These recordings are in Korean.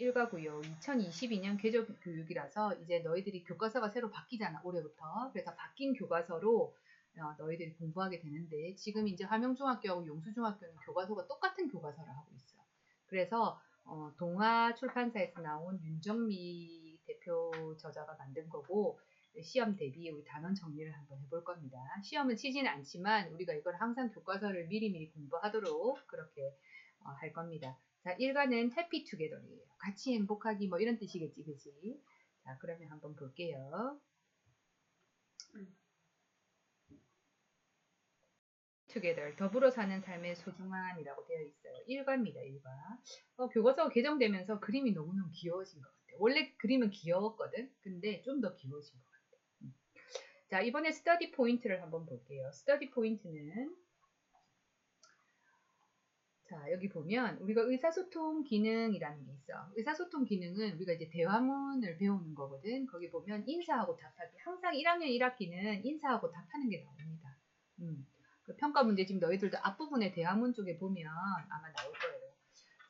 1가고요. 2022년 개조 교육이라서 이제 너희들이 교과서가 새로 바뀌잖아 올해부터. 그래서 바뀐 교과서로 어, 너희들이 공부하게 되는데 지금 이제 화명중학교하고 용수중학교는 교과서가 똑같은 교과서를 하고 있어. 그래서 어, 동아 출판사에서 나온 윤정미 대표 저자가 만든 거고 시험 대비 우리 단원 정리를 한번 해볼 겁니다. 시험은 치지는 않지만 우리가 이걸 항상 교과서를 미리미리 공부하도록 그렇게 어, 할 겁니다. 자, 1과는 happy together이에요. 같이 행복하기 뭐 이런 뜻이겠지, 그지? 자, 그러면 한번 볼게요. together, 더불어 사는 삶의 소중함이라고 되어 있어요. 1과입니다, 1과. 어, 교과서가 개정되면서 그림이 너무너무 귀여워진 것 같아요. 원래 그림은 귀여웠거든? 근데 좀 더 귀여워진 것 같아요. 음. 자, 이번에 스터디 포인트를 한번 볼게요. 스터디 포인트는 자, 여기 보면 우리가 의사소통 기능이라는 게 있어. 의사소통 기능은 우리가 이제 대화문을 배우는 거거든. 거기 보면 인사하고 답하기. 항상 1학년 1학기는 인사하고 답하는 게 나옵니다. 음. 그 평가 문제 지금 너희들도 앞부분에 대화문 쪽에 보면 아마 나올 거예요.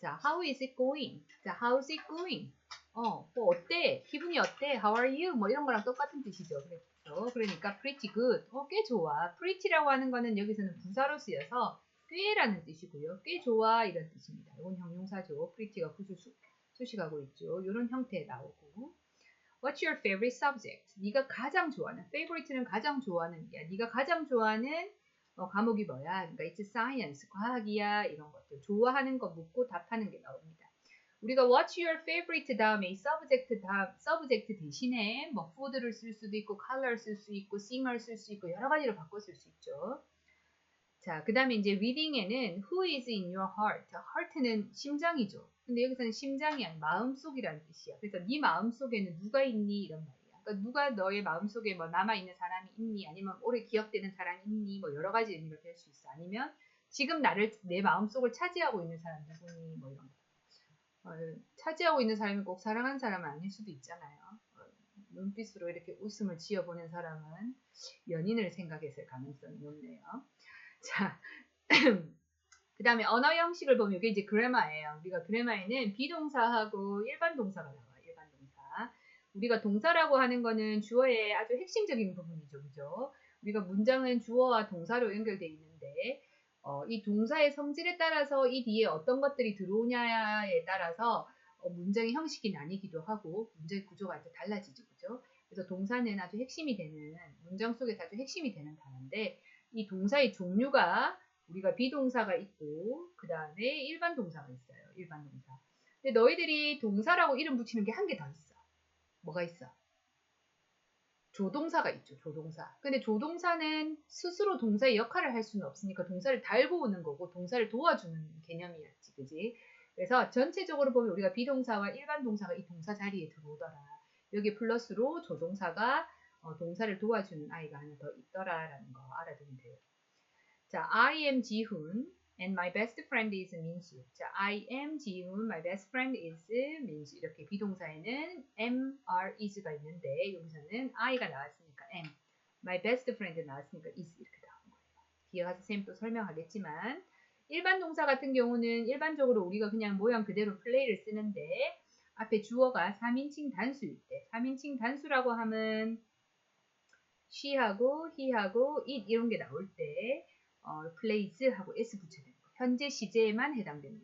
자, how is it going? 자, how's it going? 어, 뭐 어때? 기분이 어때? How are you? 뭐 이런 거랑 똑같은 뜻이죠. 그렇죠? 그러니까 pretty good. 어, 꽤 좋아. pretty라고 하는 거는 여기서는 부사로 쓰여서 꽤라는 뜻이고요. 꽤 좋아 이런 뜻입니다. 이건 형용사죠. pretty가 구수 수식하고 있죠. 이런 형태에 나오고 What's your favorite subject? 네가 가장 좋아하는 favorite는 가장 좋아하는 야 네가 가장 좋아하는 어, 과목이 뭐야? 그러니까 it's science, 과학이야 이런 것들 좋아하는 거 묻고 답하는 게 나옵니다. 우리가 what's your favorite 다음에 이 subject 다음 subject 대신에 뭐 food를 쓸 수도 있고 color 쓸 수 있고 singer 쓸 수 있고 여러 가지로 바꿔 쓸 수 있죠. 자, 그 다음에 이제 reading에는 who is in your heart? heart는 심장이죠. 근데 여기서는 심장이 아닌 마음속이라는 뜻이야. 그래서 네 마음속에는 누가 있니? 이런 말이야. 그러니까 누가 너의 마음속에 뭐 남아있는 사람이 있니? 아니면 오래 기억되는 사람이 있니? 뭐 여러 가지 의미가 될 수 있어. 아니면 지금 나를 내 마음속을 차지하고 있는 사람 누구니? 뭐 이런 거. 어, 차지하고 있는 사람이 꼭 사랑하는 사람은 아닐 수도 있잖아요. 어, 눈빛으로 이렇게 웃음을 지어보는 사람은 연인을 생각했을 가능성이 높네요. 자, 그 다음에 언어 형식을 보면 이게 이제 그래마예요. 우리가 그래마에는 비동사하고 일반 동사가 나와요. 일반 동사. 우리가 동사라고 하는 거는 주어의 아주 핵심적인 부분이죠. 그죠? 우리가 문장은 주어와 동사로 연결되어 있는데 어, 이 동사의 성질에 따라서 이 뒤에 어떤 것들이 들어오냐에 따라서 어, 문장의 형식이 나뉘기도 하고 문장의 구조가 이제 달라지죠. 그죠? 그래서 동사는 아주 핵심이 되는 문장 속에서 아주 핵심이 되는 단어인데 이 동사의 종류가 우리가 비동사가 있고 그 다음에 일반 동사가 있어요. 일반 동사. 근데 너희들이 동사라고 이름 붙이는 게 한 개 더 있어. 뭐가 있어? 조동사가 있죠. 조동사. 근데 조동사는 스스로 동사의 역할을 할 수는 없으니까 동사를 달고 오는 거고 동사를 도와주는 개념이었지. 그지? 그래서 전체적으로 보면 우리가 비동사와 일반 동사가 이 동사 자리에 들어오더라. 여기 플러스로 조동사가 어, 동사를 도와주는 아이가 하나 더 있더라라는 거 알아두면 돼요. 자, I am 지훈 and my best friend is 민수. 자, I am 지훈, my best friend is 민수. 이렇게 비동사에는 am, are, is가 있는데 여기서는 I가 나왔으니까 am, my best friend 나왔으니까 is 이렇게 나온 거예요. 뒤에 가서 쌤 또 설명하겠지만 일반 동사 같은 경우는 일반적으로 우리가 그냥 모양 그대로 플레이를 쓰는데 앞에 주어가 3인칭 단수일 때 3인칭 단수라고 하면 she하고 he하고 it 이런 게 나올 때 어, place하고 s 붙여야 되는 거. 현재 시제에만 해당되는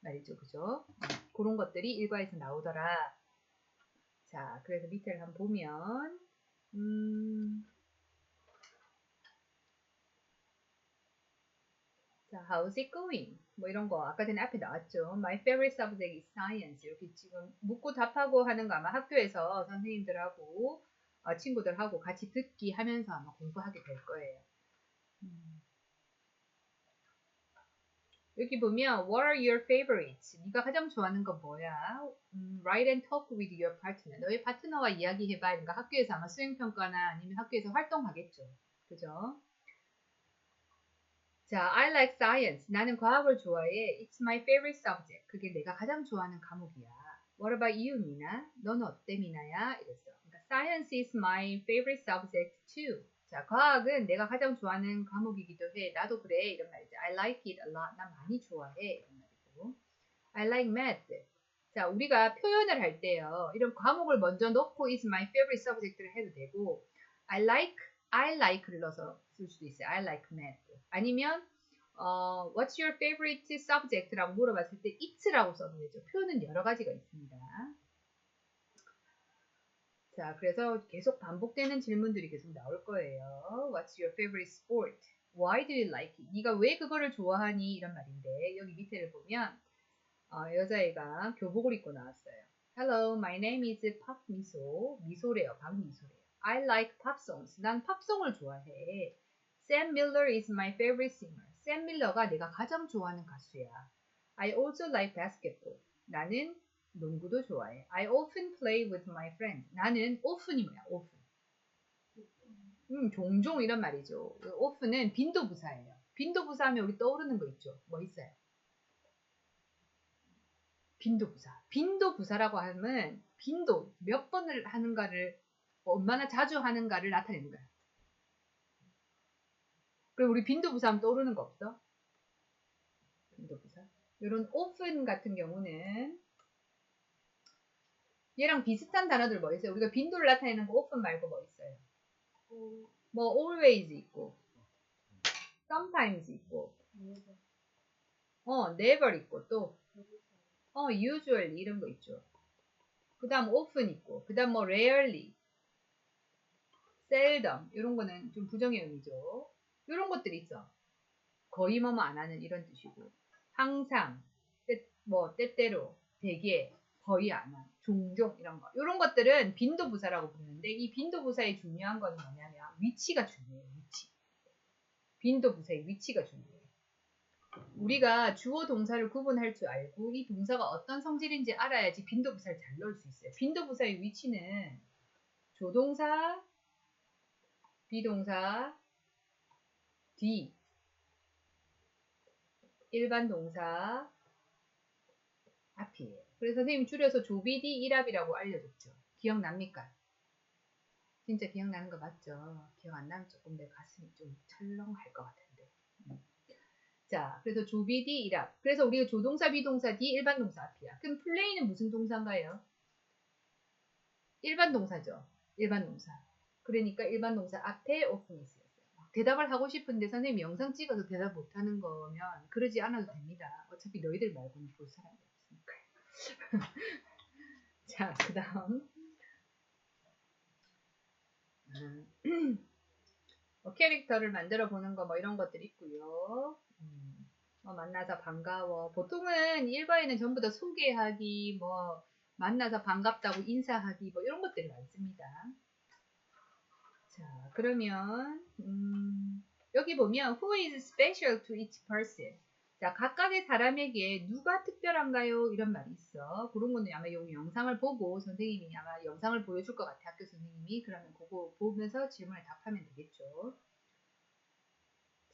말이죠. 그죠? 그런 것들이 일과에서 나오더라. 자, 그래서 밑에를 한번 보면 음, 자, how's it going? 뭐 이런 거 아까 전에 앞에 나왔죠. My favorite subject is science. 이렇게 지금 묻고 답하고 하는 거 아마 학교에서 선생님들하고 어, 친구들하고 같이 듣기 하면서 아마 공부하게 될 거예요. 음. 여기 보면 What are your favorites? 네가 가장 좋아하는 건 뭐야? 음, write and talk with your partner. 너의 파트너와 이야기해봐. 그러니까 학교에서 아마 수행평가나 아니면 학교에서 활동하겠죠. 그죠? 자, I like science. 나는 과학을 좋아해. It's my favorite subject. 그게 내가 가장 좋아하는 과목이야. What about you, 미나? 넌 어때, 미나야? 이랬어. 그러니까 science is my favorite subject too. 자, 과학은 내가 가장 좋아하는 과목이기도 해. 나도 그래. 이런 말이죠. I like it a lot. 난 많이 좋아해. 이런 말이고. I like math. 자, 우리가 표현을 할 때요. 이런 과목을 먼저 넣고 is my favorite subject를 해도 되고 I like, I like를 넣어서 쓸 수도 있어요. I like math. 아니면 어, what's your favorite subject라고 물어봤을 때 it라고 써도 되죠. 표현은 여러 가지가 있습니다. 자, 그래서 계속 반복되는 질문들이 계속 나올 거예요. What's your favorite sport? Why do you like it? 네가 왜 그거를 좋아하니? 이런 말인데 여기 밑에를 보면 어, 여자애가 교복을 입고 나왔어요. Hello, my name is Park 미소. 미소래요. 박미소래요. I like pop songs. 난 팝송을 좋아해. Sam Miller is my favorite singer. 샘 밀러가 내가 가장 좋아하는 가수야. I also like basketball. 나는 농구도 좋아해. I often play with my friends. 나는 often이 뭐야? often. 음, 종종 이런 말이죠. often은 빈도부사예요. 빈도부사하면 우리 떠오르는 거 있죠. 뭐 있어요? 빈도부사. 빈도부사라고 하면 빈도 몇 번을 하는가를 얼마나 자주 하는가를 나타내는 거야. 그리고 우리 빈도부사 하면 떠오르는 거 없어? 빈도부사. 이런 often 같은 경우는 얘랑 비슷한 단어들 뭐 있어요? 우리가 빈도를 나타내는 거 often 말고 뭐 있어요? 뭐 always 있고 sometimes 있고 어 never 있고 또 어, usually 이런 거 있죠. 그 다음 often 있고, 그 다음 뭐 rarely, seldom 이런 거는 좀 부정의 의미죠. 이런 것들이 있어. 거의 뭐뭐 안 하는 이런 뜻이고, 항상, 때, 뭐 때때로, 대개, 거의 안 하는, 종종 이런 거. 이런 것들은 빈도 부사라고 부르는데 이 빈도 부사의 중요한 거는 뭐냐면 위치가 중요해요. 위치. 빈도 부사의 위치가 중요해요. 우리가 주어 동사를 구분할 줄 알고 이 동사가 어떤 성질인지 알아야지 빈도 부사를 잘 넣을 수 있어요. 빈도 부사의 위치는 조동사, 비동사, 뒤, 일반 동사, 앞이에요. 그래서 선생님이 줄여서 조비디 일합이라고 알려줬죠. 기억납니까? 진짜 기억나는 거 맞죠? 기억 안 나면 조금 내 가슴이 좀 철렁할 것 같은데. 음. 자, 그래서 조비디 일합. 그래서 우리가 조동사, 비동사, 디 일반 동사 앞이야. 그럼 플레이는 무슨 동사인가요? 일반 동사죠. 일반 동사. 그러니까 일반 동사 앞에 오픈이 있어요. 대답을 하고 싶은데 선생님이 영상 찍어서 대답 못하는 거면 그러지 않아도 됩니다. 어차피 너희들 말고는 볼 사람이. 자, 그 다음. 뭐 캐릭터를 만들어 보는 거 뭐 이런 것들 있고요. 음, 뭐 만나서 반가워. 보통은 일과에는 전부 다 소개하기, 뭐 만나서 반갑다고 인사하기, 뭐 이런 것들이 많습니다. 자, 그러면 음, 여기 보면 who is special to each person. 자, 각각의 사람에게 누가 특별한가요? 이런 말이 있어. 그런 거는 아마 이 영상을 보고 선생님이 아마 영상을 보여줄 것 같아. 학교 선생님이. 그러면 그거 보면서 질문을 답하면 되겠죠.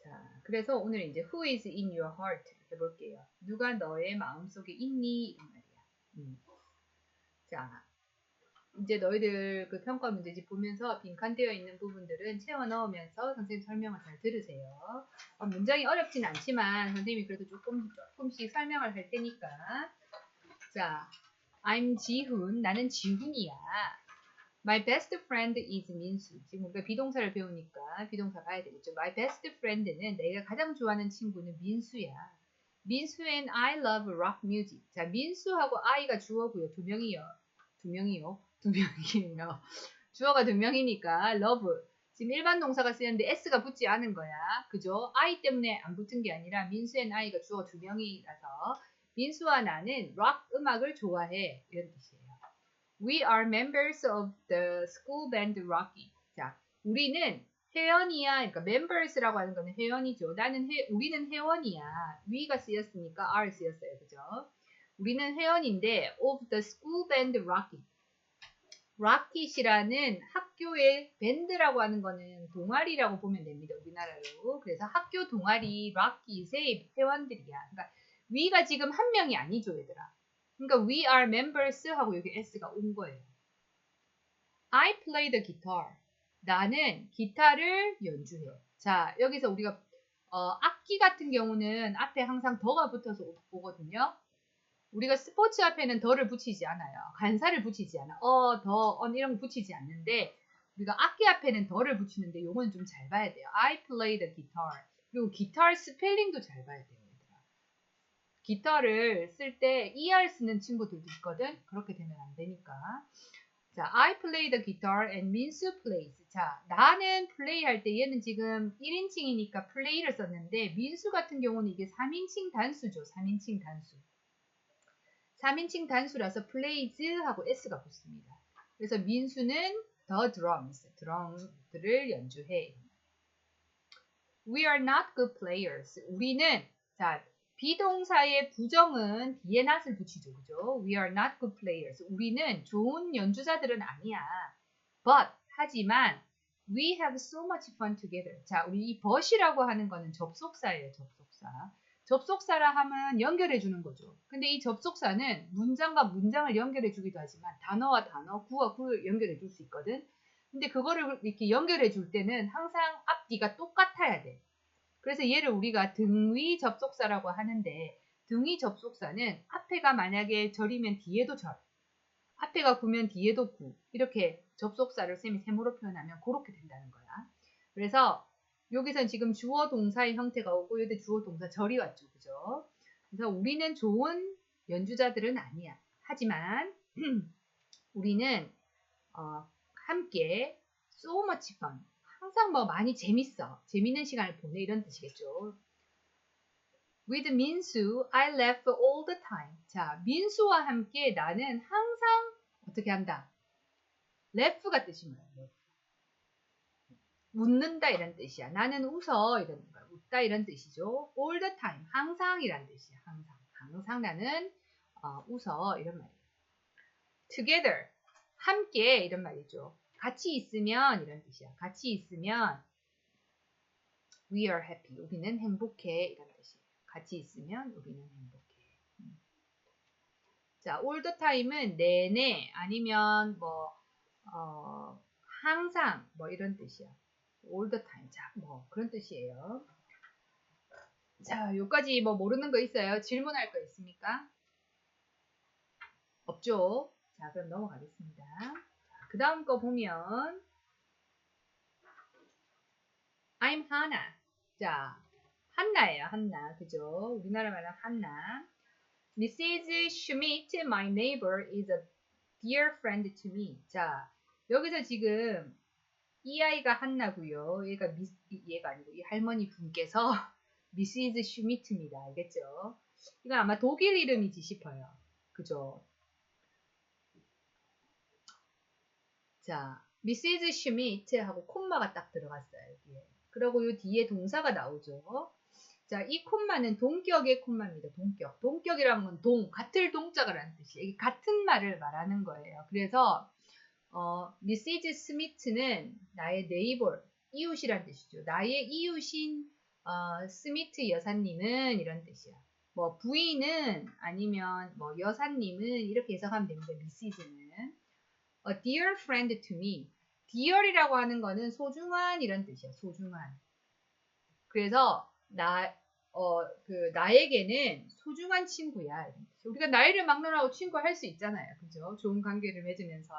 자, 그래서 오늘 이제 who is in your heart 해볼게요. 누가 너의 마음속에 있니? 이런 말이야. 음. 자, 이제 너희들 그 평가 문제집 보면서 빈칸되어 있는 부분들은 채워 넣으면서 선생님 설명을 잘 들으세요. 어, 문장이 어렵진 않지만 선생님이 그래도 조금 조금씩 설명을 할 테니까. 자, I'm 지훈. 나는 지훈이야. My best friend is 민수. 지금 우리가 비동사를 배우니까 비동사 봐야 되겠죠. My best friend는 내가 가장 좋아하는 친구는 민수야. 민수 and I love rock music. 자, 민수하고 I가 주어고요. 두 명이요. 두 명이요. 두 명이에요. 주어가 두 명이니까 love. 지금 일반 동사가 쓰였는데 s가 붙지 않은 거야. 그죠? I 때문에 안 붙은 게 아니라 민수 and I가 주어 두 명이라서 민수와 나는 락 음악을 좋아해. 이런 뜻이에요. We are members of the school band Rocky. 자, 우리는 회원이야. 그러니까 members라고 하는 거는 회원이죠. 나는 회, 우리는 회원이야. we가 쓰였으니까 are 쓰였어요. 그죠? 우리는 회원인데 of the school band Rocky. 락킷이라는 학교의 밴드라고 하는 거는 동아리라고 보면 됩니다. 우리나라로. 그래서 학교 동아리 락킷의 회원들이야. 그러니까 we가 지금 한 명이 아니죠, 얘들아. 그러니까 we are members 하고 여기 s가 온 거예요. I play the guitar. 나는 기타를 연주해. 자, 여기서 우리가 어, 악기 같은 경우는 앞에 항상 더가 붙어서 오거든요. 우리가 스포츠 앞에는 더를 붙이지 않아요. 간사를 붙이지 않아. 어, 더, on 이런 거 붙이지 않는데 우리가 악기 앞에는 더를 붙이는데 요건 좀잘 봐야 돼요. I play the guitar. 그리고 기타 스펠링도 잘 봐야. 얘들아. 기타를 쓸 때 ER 쓰는 친구들도 있거든. 그렇게 되면 안 되니까. 자, I play the guitar and 민수 plays. 자, 나는 플레이 할 때 얘는 지금 1인칭이니까 play를 썼는데 민수 같은 경우는 이게 3인칭 단수죠. 3인칭 단수. 3인칭 단수라서 plays 하고 s가 붙습니다. 그래서 민수는 the drums, 드럼들을 연주해. We are not good players. 우리는 자 비동사의 부정은 뒤에 not을 붙이죠, 그죠? We are not good players. 우리는 좋은 연주자들은 아니야. But 하지만 we have so much fun together. 자, 우리 이 but이라고 하는 거는 접속사예요, 접속사. 접속사라 하면 연결해 주는 거죠. 근데 이 접속사는 문장과 문장을 연결해 주기도 하지만 단어와 단어, 구와 구를 연결해 줄 수 있거든. 근데 그거를 이렇게 연결해 줄 때는 항상 앞뒤가 똑같아야 돼. 그래서 얘를 우리가 등위 접속사라고 하는데 등위 접속사는 앞에가 만약에 절이면 뒤에도 절, 앞에가 구면 뒤에도 구 이렇게 접속사를 쌤이 세모로 표현하면 그렇게 된다는 거야. 그래서 여기선 지금 주어 동사의 형태가 오고 여기 주어 동사 절이 왔죠. 그죠? 그래서 우리는 좋은 연주자들은 아니야. 하지만 우리는 어, 함께 so much fun 항상 뭐 많이 재밌어. 재밌는 시간을 보내 이런 뜻이겠죠. With 민수, I laugh all the time. 자, 민수와 함께 나는 항상 어떻게 한다? laugh가 뜻이 뭐야? 웃는다 이런 뜻이야. 나는 웃어 이런 거야. 웃다 이런 뜻이죠. all the time 항상이란 뜻이야. 항상 항상 나는 어, 웃어 이런 말이에요. together 함께 이런 말이죠. 같이 있으면 이런 뜻이야. 같이 있으면 we are happy. 우리는 행복해 이런 뜻이에요. 같이 있으면 우리는 행복해. 음. 자, all the time은 내내 아니면 뭐 어, 항상 뭐 이런 뜻이야. All the time. 자, 뭐 그런 뜻이에요. 자, 여기까지 뭐 모르는 거 있어요? 질문할 거 있습니까? 없죠? 자, 그럼 넘어가겠습니다. 그 다음 거 보면 I'm Hannah. 자, 한나예요, 한나. 그죠? 우리나라 말하는 한나. Mrs. Schmidt, my neighbor, is a dear friend to me. 자, 여기서 지금 이 아이가 한나고요. 얘가 미, 얘가 아니고 이 할머니 분께서 Mrs. Schmidt입니다. 알겠죠? 이건 아마 독일 이름이지 싶어요. 그죠? 자, Mrs. Schmidt 하고 콤마가 딱 들어갔어요. 여기에. 그리고 요 뒤에 동사가 나오죠. 자, 이 콤마는 동격의 콤마입니다. 동격. 동격이라는 건 동, 같을 동자가라는 뜻이에요. 같은 말을 말하는 거예요. 그래서 어, Mrs. Smith는 나의 네이버, 이웃이란 뜻이죠. 나의 이웃인 어, 스미트 여사님은 이런 뜻이야. 뭐 부인은 아니면 뭐 여사님은 이렇게 해석하면 됩니다. Mrs.는 a dear friend to me. dear이라고 하는 거는 소중한 이런 뜻이야. 소중한. 그래서 나, 어, 그, 나에게는 소중한 친구야. 우리가 나이를 막론하고 친구 할 수 있잖아요. 그죠? 좋은 관계를 맺으면서.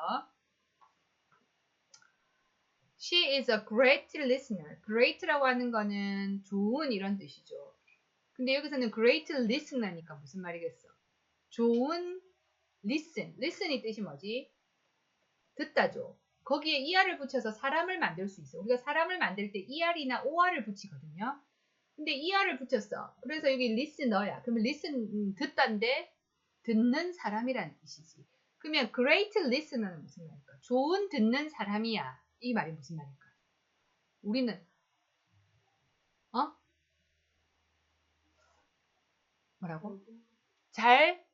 She is a great listener. great라고 하는 거는 좋은 이런 뜻이죠. 근데 여기서는 great listener니까 무슨 말이겠어? 좋은 listen. listen이 뜻이 뭐지? 듣다죠. 거기에 er을 붙여서 사람을 만들 수 있어. 우리가 사람을 만들 때 er이나 or를 붙이거든요. 근데 er을 붙였어. 그래서 여기 listener야. 그러면 listen 음, 듣다인데 듣는 사람이란 뜻이지. 그러면 great listener는 무슨 말일까? 좋은 듣는 사람이야. 이 말이 무슨 말일까? 우리는 어? 뭐라고? 잘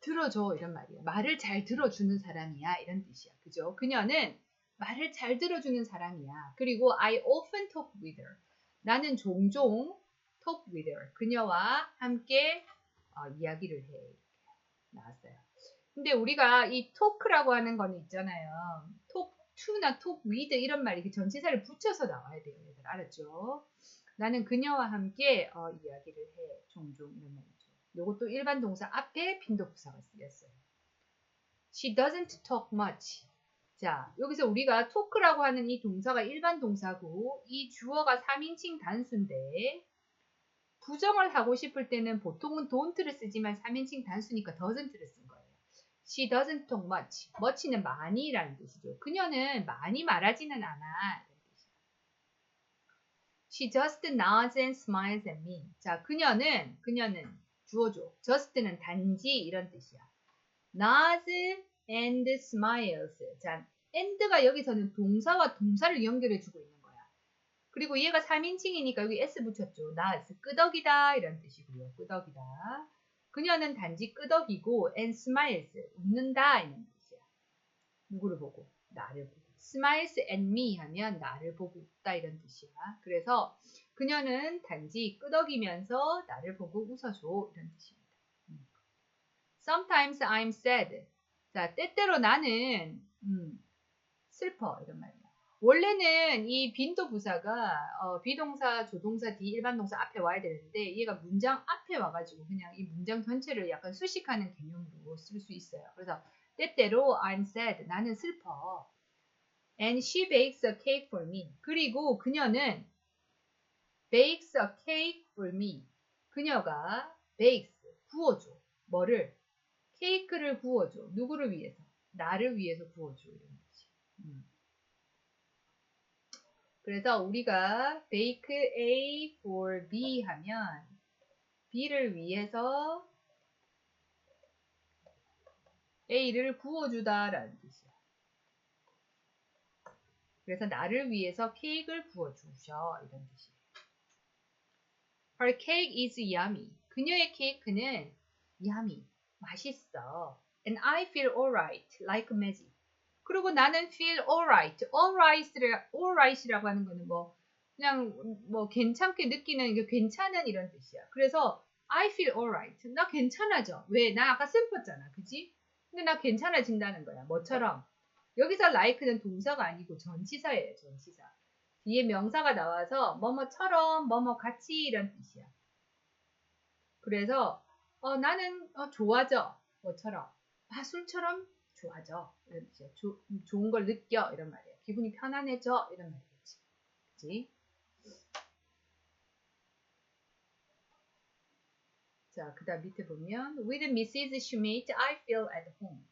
들어줘 이런 말이야. 말을 잘 들어주는 사람이야 이런 뜻이야. 그죠? 그녀는 말을 잘 들어주는 사람이야. 그리고 I often talk with her. 나는 종종 talk with her. 그녀와 함께 어, 이야기를 해. 나왔어요. 근데 우리가 이 talk라고 하는 거는 있잖아요. talk to나 talk with 이런 말이 그 전치사를 붙여서 나와야 돼요. 얘들 알았죠? 나는 그녀와 함께 어, 이야기를 해. 종종 이런 말이죠. 요것도 일반 동사 앞에 빈도 부사가 쓰였어요. She doesn't talk much. 자, 여기서 우리가 talk라고 하는 이 동사가 일반 동사고 이 주어가 3인칭 단수인데 부정을 하고 싶을 때는 보통은 don't를 쓰지만 3인칭 단수니까 doesn't를 쓴. She doesn't talk much. much는 많이라는 뜻이죠. 그녀는 많이 말하지는 않아. She just nods and smiles at me. 자, 그녀는 그녀는 주어죠. just는 단지 이런 뜻이야. nods and smiles. 자, and가 여기서는 동사와 동사를 연결해주고 있는 거야. 그리고 얘가 3인칭이니까 여기 s 붙였죠. nods, 끄덕이다 이런 뜻이고요. 끄덕이다. 그녀는 단지 끄덕이고 and smiles, 웃는다 이런 뜻이야. 누구를 보고? 나를 보고. smiles at me 하면 나를 보고 웃다 이런 뜻이야. 그래서 그녀는 단지 끄덕이면서 나를 보고 웃어줘 이런 뜻입니다. 음. Sometimes I'm sad. 자, 때때로 나는 음, 슬퍼 이런 말이야. 원래는 이 빈도 부사가 어, 비동사, 조동사, 뒤 일반 동사 앞에 와야 되는데 얘가 문장 앞에 와가지고 그냥 이 문장 전체를 약간 수식하는 개념으로 쓸 수 있어요. 그래서 때때로 I'm sad. 나는 슬퍼. And she bakes a cake for me. 그리고 그녀는 bakes a cake for me. 그녀가 bakes 구워줘. 뭐를? 케이크를 구워줘. 누구를 위해서? 나를 위해서 구워줘. 이런 거지. 음. 그래서 우리가 bake A for B 하면 B를 위해서 A를 구워주다 라는 뜻이야. 그래서 나를 위해서 케이크를 구워주셔 이런 뜻이에요. Her cake is yummy. 그녀의 케이크는 yummy, 맛있어. And I feel alright, like magic. 그리고 나는 feel alright. alright라, alright이라고 하는 거는 뭐 그냥 뭐 괜찮게 느끼는 게 괜찮은 이런 뜻이야. 그래서 I feel alright. 나 괜찮아져. 왜? 나 아까 슬펐잖아. 그지? 근데 나 괜찮아진다는 거야. 뭐처럼? 여기서 like는 동사가 아니고 전치사예요. 전치사. 뒤에 명사가 나와서 뭐뭐처럼 뭐뭐 같이 이런 뜻이야. 그래서 어, 나는 어, 좋아져. 뭐처럼. 아, 술처럼 좋아져. 이런 뜻이야. 조, 좋은 걸 느껴. 이런 말이야. 기분이 편안해져. 이런 말이겠지. 그치? 자, 그 다음 밑에 보면 With Mrs. Schmidt, I feel at home.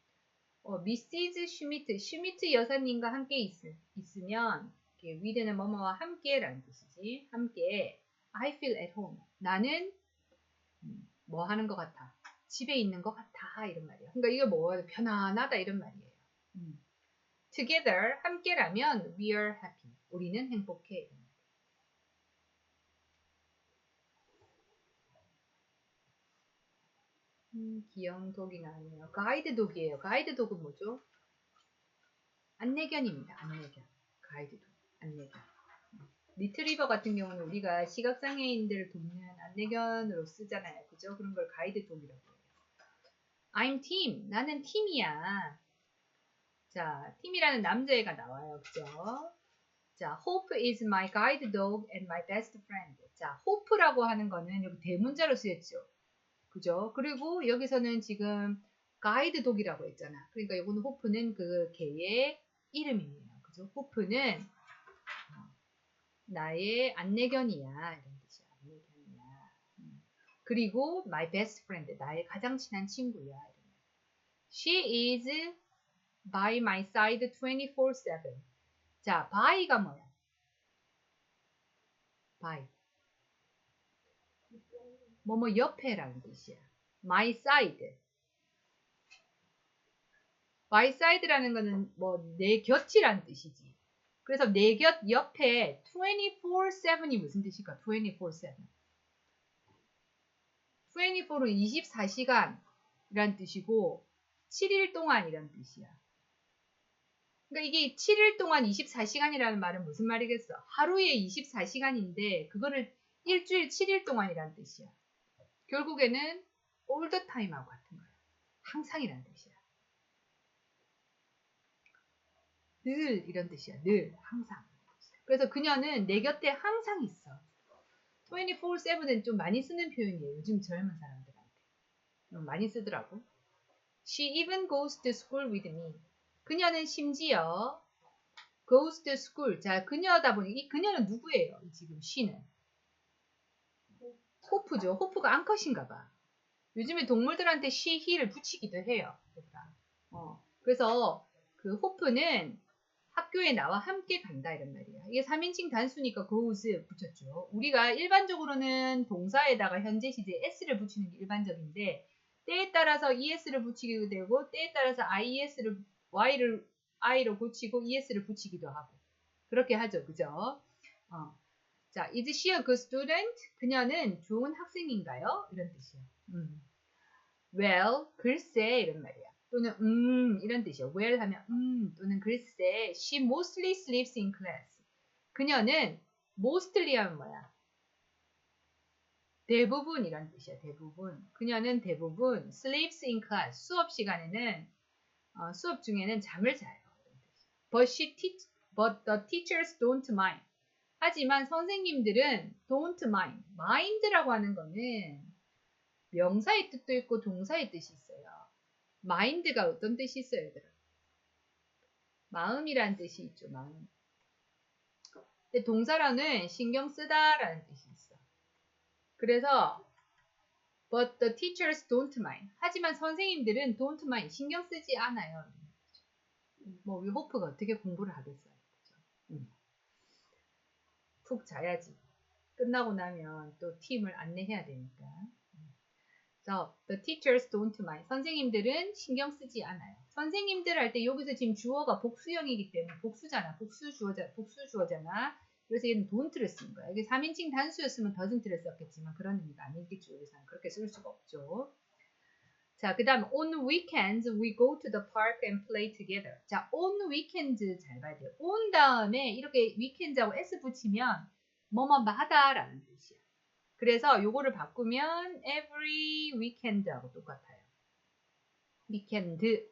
어, Mrs. Schmidt, 슈미트 여사님과 함께 있, 있으면 이렇게 with는 뭐뭐와 함께라는 뜻이지. 함께 I feel at home. 나는 음, 뭐 하는 것 같아. 집에 있는 것 같아 이런 말이에요. 그러니까 이게 뭐 편안하다 이런 말이에요. 음. Together 함께라면 we are happy. 우리는 행복해. 음, 귀여운 독이 나왔네요. 가이드 독이에요. 가이드 독은 뭐죠? 안내견입니다. 안내견. 가이드 독. 안내견. 리트리버 같은 경우는 우리가 시각장애인들을 돕는 안내견으로 쓰잖아요. 그죠? 그런 걸 가이드 독이라고 해요. I'm team. 나는 팀이야. 자, 팀이라는 남자애가 나와요. 그죠? 자, Hope is my guide dog and my best friend. 자, Hope라고 하는 거는 여기 대문자로 쓰였죠. 그죠? 그리고 여기서는 지금 가이드 독이라고 했잖아. 그러니까 이거는 호프는 그 개의 이름이에요. 그죠? 호프는 어, 나의. 안내견이야. 음. 그리고 my best friend. 나의 가장 친한 친구야. She is by my side 24/7. 자, by가 뭐야? by. 뭐뭐 옆에라는 뜻이야. my side. my side라는 거는 뭐 내 곁이라는 뜻이지. 그래서 내 곁 옆에 24/7이 무슨 뜻일까? 24/7. 24는 24시간이란 뜻이고 7일 동안이란 뜻이야. 그러니까 이게 7일 동안 24시간이라는 말은 무슨 말이겠어? 하루에 24시간인데 그거를 일주일 7일 동안이란 뜻이야. 결국에는 the time하고 같은 거야. 항상이란 뜻이야. 늘 이런 뜻이야. 늘 항상. 그래서 그녀는 내 곁에 항상 있어. 24/7은 좀 많이 쓰는 표현이에요. 요즘 젊은 사람들한테. 음, 많이 쓰더라고. She even goes to school with me. 그녀는 심지어 goes to school. 자, 그녀다 보니 이 그녀는 누구예요? 지금 she는 호프죠. 호프가 암컷인가 봐. 요즘에 동물들한테 she, he를 붙이기도 해요. 얘들아. 어, 그래서 그 호프는 학교에 나와 함께 간다 이런 말이야. 이게 3인칭 단수니까 goes 붙였죠. 우리가 일반적으로는 동사에다가 현재 시제 s를 붙이는 게 일반적인데 때에 따라서 es를 붙이기도 되고 때에 따라서 ies를 y를 i로 고치고 es를 붙이기도 하고 그렇게 하죠. 그죠? 어. 자, is she a good student? 그녀는 좋은 학생인가요? 이런 뜻이에요. 음. well, 글쎄 이런 말이야. 또는 음 이런 뜻이에요. well 하면 음 또는 글쎄 she mostly sleeps in class. 그녀는 mostly 하면 뭐야? 대부분 이런 뜻이야. 대부분. 그녀는 대부분 sleeps in class. 수업 시간에는 어, 수업 중에는 잠을 자요. But she teach, but the teachers don't mind. 하지만 선생님들은 don't mind. mind라고 하는 거는 명사의 뜻도 있고 동사의 뜻이 있어요. Mind가 어떤 뜻이 있어요, 얘들아? 마음이란 뜻이 있죠, 마음. 근데 동사로는 신경 쓰다라는 뜻이 있어. 그래서 but the teachers don't mind. 하지만 선생님들은 don't mind. 신경 쓰지 않아요. 뭐 호프가 어떻게 공부를 하겠어요. 음. 푹 자야지. 끝나고 나면 또 팀을 안내해야 되니까. So, the teachers don't mind. 선생님들은 신경 쓰지 않아요. 선생님들 할 때 여기서 지금 주어가 복수형이기 때문에 복수잖아. 복수 주어자, 복수 주어잖아. 그래서 얘는 don't를 쓴 거야. 이게 3인칭 단수였으면 doesn't를 썼겠지만 그런 의미가 아니겠죠. 그래서 그렇게 쓸 수가 없죠. 자, 그 다음 on weekends we go to the park and play together. 자, on weekends 잘 봐야 돼요. on 다음에 이렇게 weekends하고 s 붙이면 뭐뭐마다라는 뜻이야. 그래서 요거를 바꾸면 every weekend하고 똑같아요. weekend.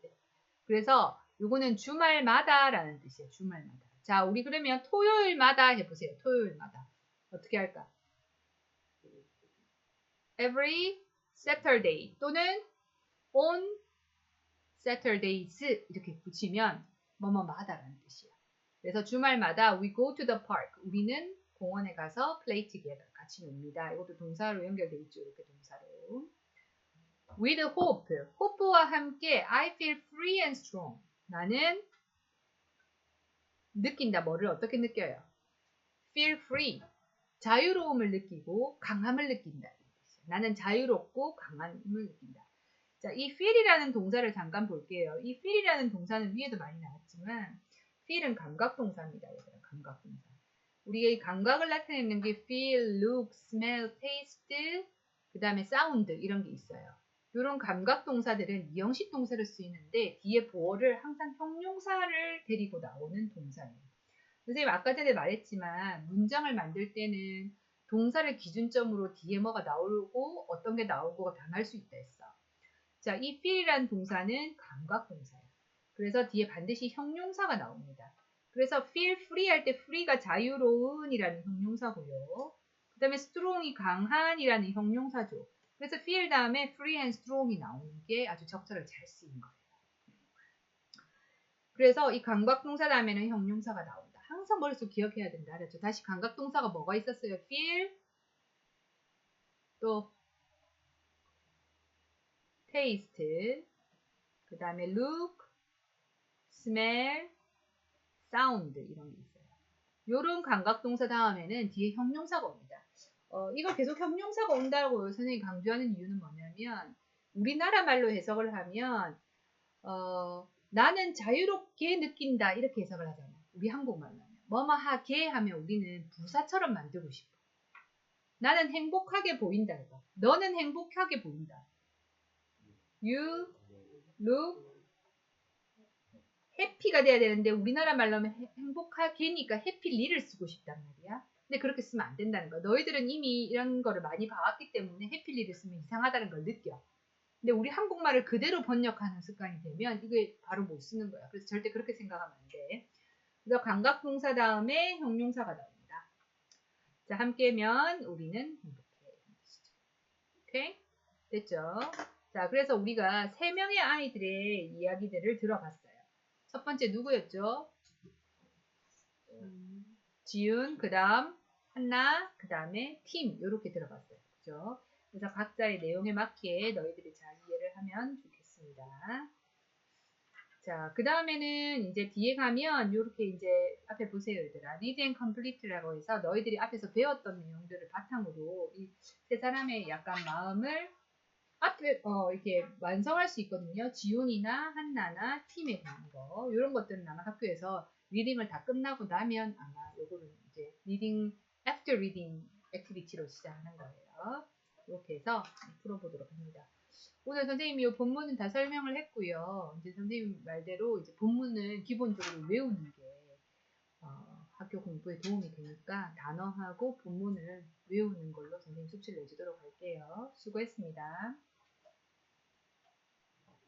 그래서 요거는 주말마다라는 뜻이에요. 주말마다. 자, 우리 그러면 토요일마다 해보세요. 토요일마다. 어떻게 할까? every Saturday 또는 on Saturdays 이렇게 붙이면 뭐뭐마다라는 뜻이야. 그래서 주말마다 we go to the park. 우리는 공원에 가서 play together. 놉니다. 이것도 동사로 연결되어 있죠. 이렇게 동사로. With hope. hope와 함께 I feel free and strong. 나는 느낀다. 뭐를 어떻게 느껴요? feel free. 자유로움을 느끼고 강함을 느낀다. 나는 자유롭고 강함을 느낀다. 자, 이 feel이라는 동사를 잠깐 볼게요. 이 feel이라는 동사는 위에도 많이 나왔지만 feel은 감각 동사입니다. 얘들아, 감각 동사. 우리가 이 감각을 나타내는 게 feel, look, smell, taste, 그 다음에 sound 이런 게 있어요. 이런 감각 동사들은 이형식 동사를 쓰이는데 뒤에 보어를 항상 형용사를 데리고 나오는 동사예요. 선생님 아까 전에 말했지만 문장을 만들 때는 동사를 기준점으로 뒤에 뭐가 나오고 어떤 게 나오고 변할 수 있다 했어. 자, 이 feel이라는 동사는 감각 동사예요. 그래서 뒤에 반드시 형용사가 나옵니다. 그래서 feel free 할 때 free가 자유로운이라는 형용사고요. 그 다음에 strong이 강한이라는 형용사죠. 그래서 feel 다음에 free and strong이 나오는 게 아주 적절을 잘 쓰인 거예요. 그래서 이 감각동사 다음에는 형용사가 나온다. 항상 머릿속 기억해야 된다. 알았죠? 다시 감각동사가 뭐가 있었어요? feel, 또 taste, 그 다음에 look, smell, 사운드 이런 게 있어요. 요런 감각동사 다음에는 뒤에 형용사가 옵니다. 어, 이걸 계속 형용사가 온다고 선생님이 강조하는 이유는 뭐냐면 우리나라 말로 해석을 하면 어, 나는 자유롭게 느낀다 이렇게 해석을 하잖아. 우리 한국말로 하면 뭐뭐하게 하면 우리는 부사처럼 만들고 싶어. 나는 행복하게 보인다 이거. 너는 행복하게 보인다. You look 해피가 돼야 되는데 우리나라 말로 하면 행복하게니까 해피리를 쓰고 싶단 말이야. 근데 그렇게 쓰면 안 된다는 거야. 너희들은 이미 이런 거를 많이 봐왔기 때문에 해피리를 쓰면 이상하다는 걸 느껴. 근데 우리 한국말을 그대로 번역하는 습관이 되면 이게 바로 못 쓰는 거야. 그래서 절대 그렇게 생각하면 안 돼. 그래서 감각동사 다음에 형용사가 나옵니다. 자, 함께면 우리는 행복해. 오케이? 됐죠? 자, 그래서 우리가 세 명의 아이들의 이야기들을 들어봤어요. 첫 번째 누구였죠? 지윤, 그 다음 한나, 그 다음에 팀 이렇게 들어봤어요. 그죠? 그래서 각자의 내용에 맞게 너희들이 잘 이해를 하면 좋겠습니다. 자, 그 다음에는 이제 뒤에 가면 이렇게 이제 앞에 보세요, 얘들아. Read and Complete라고 해서 너희들이 앞에서 배웠던 내용들을 바탕으로 이 세 사람의 약간 마음을 앞에 어, 이렇게 완성할 수 있거든요. 지훈이나 한나나 팀에 대한 거 이런 것들은 아마 학교에서 리딩을 다 끝나고 나면 아마 요거는 이제 리딩 after reading 액티비티로 시작하는 거예요. 이렇게 해서 풀어보도록 합니다. 오늘 선생님이 이 본문은 다 설명을 했고요. 이제 선생님 말대로 이제 본문은 기본적으로 외우는 게 어, 학교 공부에 도움이 되니까 단어하고 본문을 외우는 걸로 선생님 숙지를 내주도록 할게요. 수고했습니다.